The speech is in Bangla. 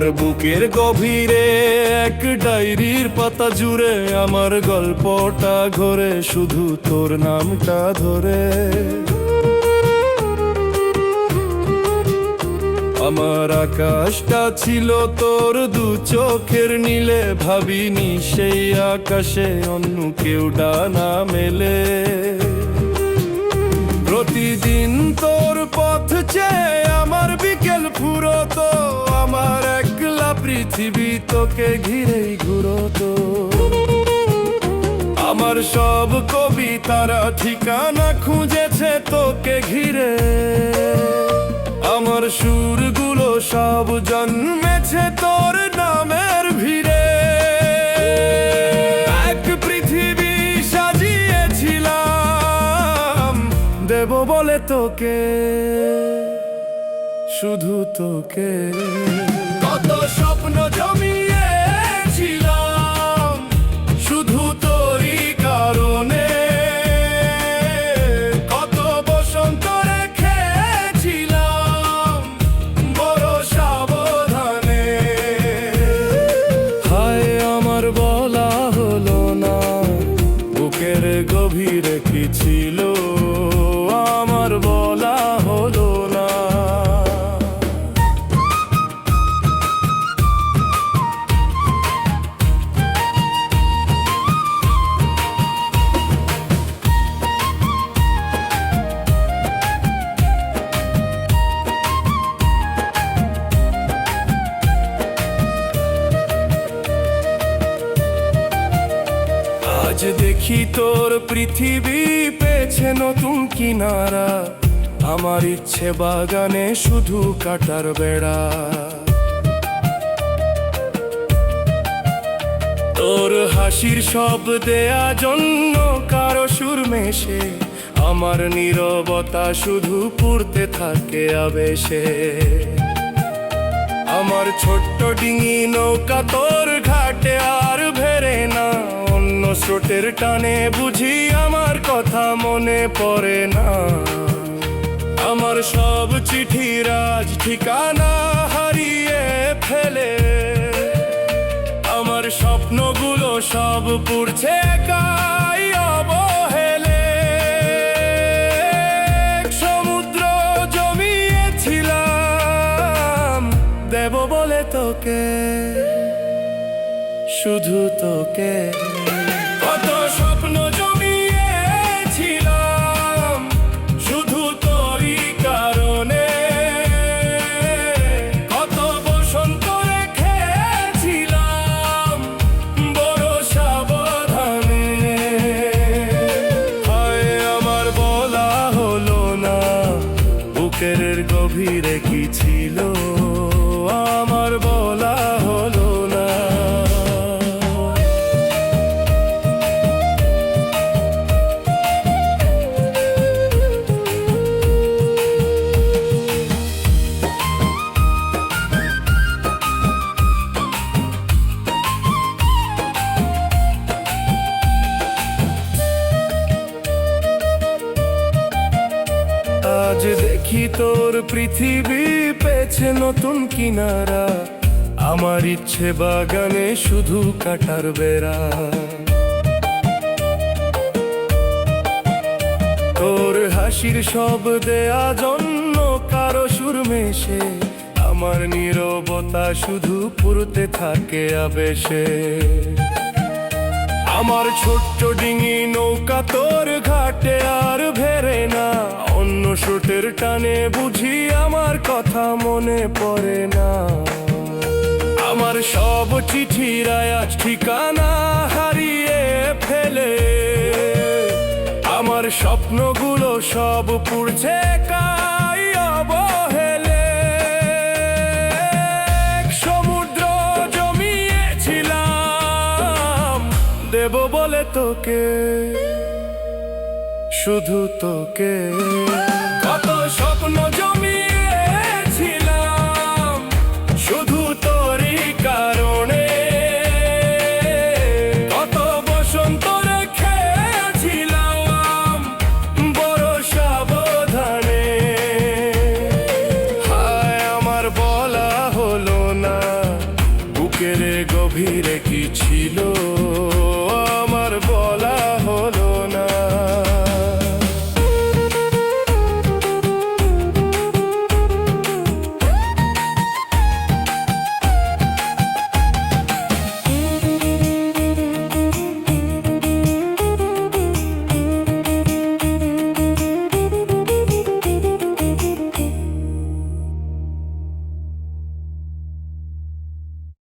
বুকের গভীরে এক ডায়েরির পাতা জুড়ে আমার গল্পটা ঘরে, শুধু তোর নামটা ধরে। আমার আকাশটা ছিল তোর দু চোখের নীলে, ভাবিনি সেই আকাশে অন্য কেউ ডানা মেলে। প্রতিদিন তোর পথ চেয়ে আমার পৃথিবী তোকে ঘিরেই ঘুরতো। আমার সব কবিতারা ঠিকানা খুঁজেছে তোকে ঘিরে। আমার সুরগুলো সব জন্মেছে তোর নামের ভিড়ে। এক পৃথিবী সাজিয়েছিলাম, দেব বলে তোকে, শুধু তোকে। কত স্বপ্ন জমিয়েছিলাম দেখি তোর পৃথিবী পেয়েছে নতুন কিনারা। আমার ইচ্ছে বাগানে শুধু কাটার বেড়া। তোর হাসির সব দেয়া জন্য কারও সুর মেশে। আমার নীরবতা শুধু পুড়তে থাকে আবেশে। আমার ছোট্ট ডিঙি নৌকা তোর ঘাটে আর ভেরে না। অন্য স্রোতের টানে বুঝি আমার কথা মনে পড়ে না। আমার সব চিঠি রাজ ঠিকানা হারিয়ে ফেলে। আমার স্বপ্নগুলো সব পুড়ছে একাই অবহেলে। সমুদ্র জমিয়েছিলাম, দেব বলে তোকে। শুধু তোকে। কত স্বপ্ন জমিয়েছিলাম, শুধু তোরই কারণে। কত বসন্ত রেখেছিলাম, বড় সাবধানে। হায়, আমার বলা হলো না, বুকের গভীরে আজ দেখি তোর পৃথিবী পেয়েছে নতুন কিনারা। আমার ইচ্ছে বাগানে শুধু কাটার বেড়া। তোর হাসির শব্দে আজন্য কারও সুর মেশে। আমার নীরবতা শুধু পুরতে থাকে আবেশে। আমার ছোট্ট ডিঙি নৌকা তোর ঘাটে আর ভেরে না। অন্য স্রোতের টানে বুঝি আমার কথা মনে পড়ে না। আমার সব চিঠির আয়াজ ঠিকানা হারিয়ে ফেলে। আমার স্বপ্নগুলো সব পুড়ছে কাই শুধু তোকে।